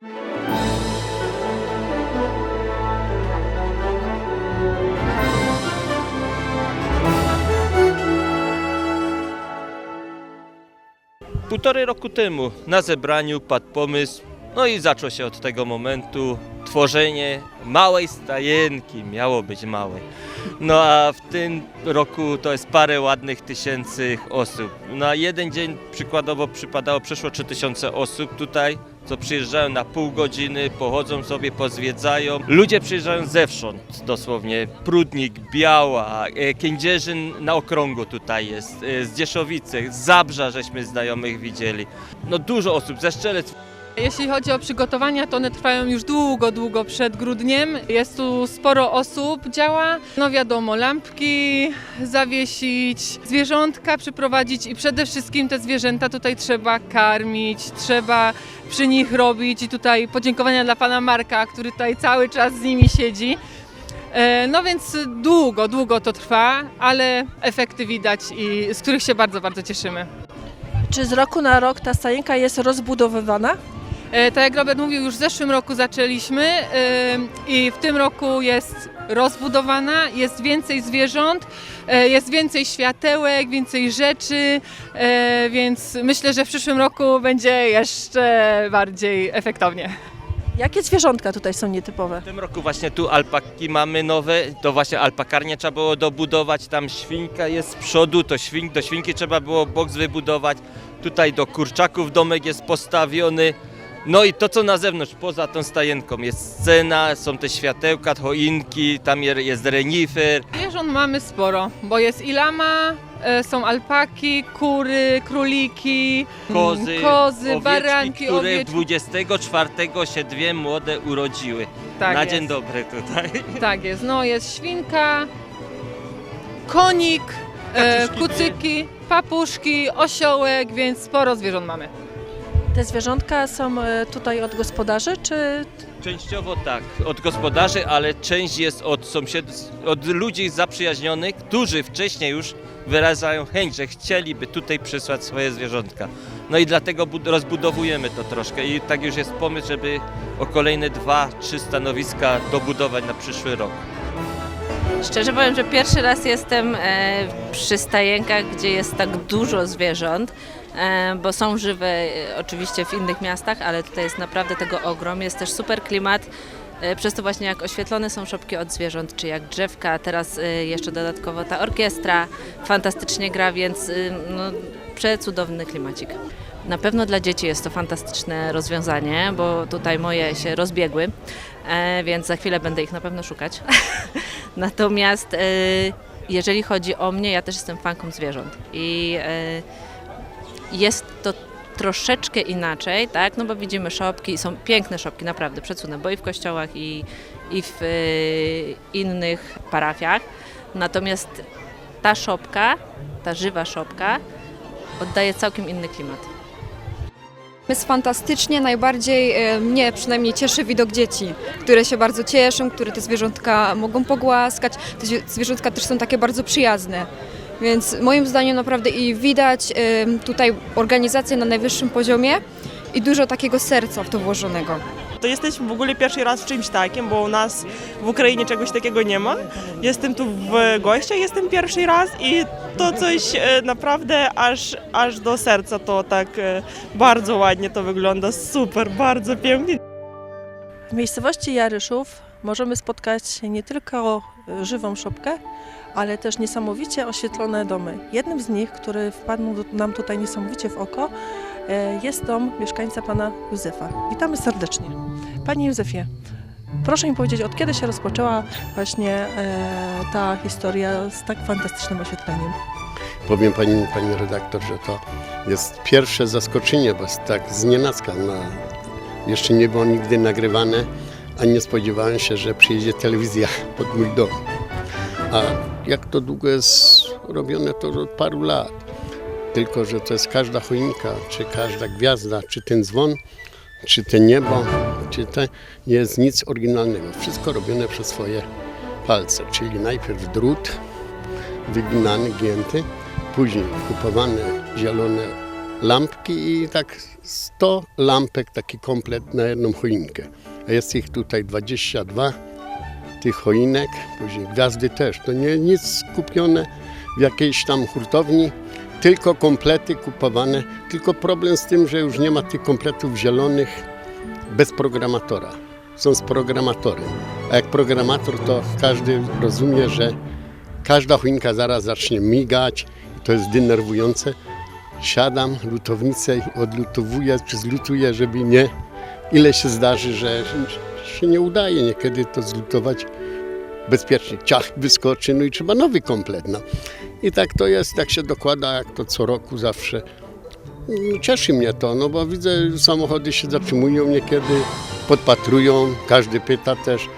Półtorej roku temu na zebraniu padł pomysł, no i zaczął się od tego momentu tworzenie małej stajenki, miało być małej. No a w tym roku to jest parę ładnych tysięcy osób. Na jeden dzień przykładowo przypadało przeszło 3000 osób tutaj, co przyjeżdżają na pół godziny, pochodzą sobie, pozwiedzają. Ludzie przyjeżdżają zewsząd dosłownie. Prudnik, Biała, e, Kędzierzyn na okrągu tutaj jest, e, z Dzieszowice, z Zabrza żeśmy znajomych widzieli. No dużo osób, ze Szczelec Jeśli chodzi o przygotowania, to one trwają już długo, długo przed grudniem. Jest tu sporo osób, działa. No wiadomo, lampki zawiesić, zwierzątka przyprowadzić i przede wszystkim te zwierzęta tutaj trzeba karmić, trzeba przy nich robić i tutaj podziękowania dla pana Marka, który tutaj cały czas z nimi siedzi. E, No więc długo, długo to trwa, ale efekty widać i z których się bardzo, bardzo cieszymy. Czy z roku na rok ta stajenka jest rozbudowywana? E, Tak jak Robert mówił, już w zeszłym roku zaczęliśmy e, i w tym roku jest rozbudowana, jest więcej zwierząt, e, jest więcej światełek, więcej rzeczy, więc myślę, że w przyszłym roku będzie jeszcze bardziej efektownie. Jakie zwierzątka tutaj są nietypowe? W tym roku właśnie tu alpaki mamy nowe, to właśnie alpakarnię trzeba było dobudować, tam świnka jest z przodu, to świn, do świnki trzeba było boks wybudować, tutaj do kurczaków domek jest postawiony, no i to co na zewnątrz, poza tą stajenką, jest scena, są te światełka, choinki, tam je- jest renifer, Zwierząt mamy sporo, bo jest i lama, e, są alpaki, kury, króliki, kozy, mm, kozy owieczki, baranki, które owieczki. 24 się dwie młode urodziły. Tak na jest. dzień dobry tutaj. Tak jest, no jest świnka, konik, e, kucyki, papuszki, osiołek, więc sporo zwierząt mamy. Te zwierzątka są e, tutaj od gospodarzy, czy Częściowo tak, od gospodarzy, ale część jest od sąsiadów, od ludzi zaprzyjaźnionych, którzy wcześniej już wyrażają chęć, że chcieliby tutaj przysłać swoje zwierzątka. No i dlatego bud- rozbudowujemy to troszkę i tak już jest pomysł, żeby o kolejne dwa, trzy stanowiska dobudować na przyszły rok. Szczerze powiem, że pierwszy raz jestem e, przy stajenkach, gdzie jest tak dużo zwierząt, e, bo są żywe e, oczywiście w innych miastach, ale tutaj jest naprawdę tego ogrom. Jest też super klimat. E, Przez to właśnie jak oświetlone są szopki od zwierząt, czy jak drzewka, teraz e, jeszcze dodatkowo ta orkiestra fantastycznie gra, więc e, no, przecudowny klimacik. Na pewno dla dzieci jest to fantastyczne rozwiązanie, bo tutaj moje się rozbiegły, e, więc za chwilę będę ich na pewno szukać. Natomiast jeżeli chodzi o mnie, ja też jestem fanką zwierząt i jest to troszeczkę inaczej, tak? No bo widzimy szopki, są piękne szopki, naprawdę przecudne, bo i w kościołach i, i w e, innych parafiach. Natomiast ta szopka, ta żywa szopka oddaje całkiem inny klimat. Jest fantastycznie, najbardziej e, mnie przynajmniej cieszy widok dzieci, które się bardzo cieszą, które te zwierzątka mogą pogłaskać. Te zwie- zwierzątka też są takie bardzo przyjazne. Więc moim zdaniem naprawdę i widać tutaj organizację na najwyższym poziomie i dużo takiego serca w to włożonego. To jesteśmy w ogóle pierwszy raz w czymś takim, bo u nas w Ukrainie czegoś takiego nie ma. Jestem tu w gościach, jestem pierwszy raz i to coś e, naprawdę aż, aż do serca to tak e, bardzo ładnie to wygląda, super, bardzo pięknie. w miejscowości Jaryszów możemy spotkać nie tylko e, żywą szopkę, ale też niesamowicie oświetlone domy. Jednym z nich, który wpadł nam tutaj niesamowicie w oko, e, jest dom mieszkańca pana Józefa. Witamy serdecznie. Panie Józefie, proszę mi powiedzieć, od kiedy się rozpoczęła właśnie e, ta historia z tak fantastycznym oświetleniem? Powiem pani, pani redaktor, że to jest pierwsze zaskoczenie, bo jest tak znienacka. Na, jeszcze nie było nigdy nagrywane, a nie spodziewałem się, że przyjedzie telewizja pod mój dom. A jak to długo jest robione, to od paru lat. Tylko, że to jest każda choinka, czy każda gwiazda, czy ten dzwon, czy to niebo, czy to nie jest nic oryginalnego. Wszystko robione przez swoje palce, czyli najpierw drut, wyginany, gięty, później kupowane zielone lampki i tak 100 lampek, taki komplet na jedną choinkę. Jest ich tutaj 22 tych choinek, później gwiazdy też. To nie nic kupione w jakiejś tam hurtowni, tylko komplety kupowane. Tylko problem z tym, że już nie ma tych kompletów zielonych bez programatora. Są z programatorem. A jak programator, to każdy rozumie, że każda choinka zaraz zacznie migać. To jest denerwujące. Siadam, lutownicę odlutowuję, czy zlutuję, żeby nie. Ile się zdarzy, że się nie udaje niekiedy to zlutować bezpiecznie. Ciach wyskoczy, no i trzeba nowy komplet. No. I tak to jest, tak się dokłada, jak to co roku zawsze. Mm, Cieszy mnie to, no bo widzę, samochody się zatrzymują niekiedy, podpatrują, każdy pyta też,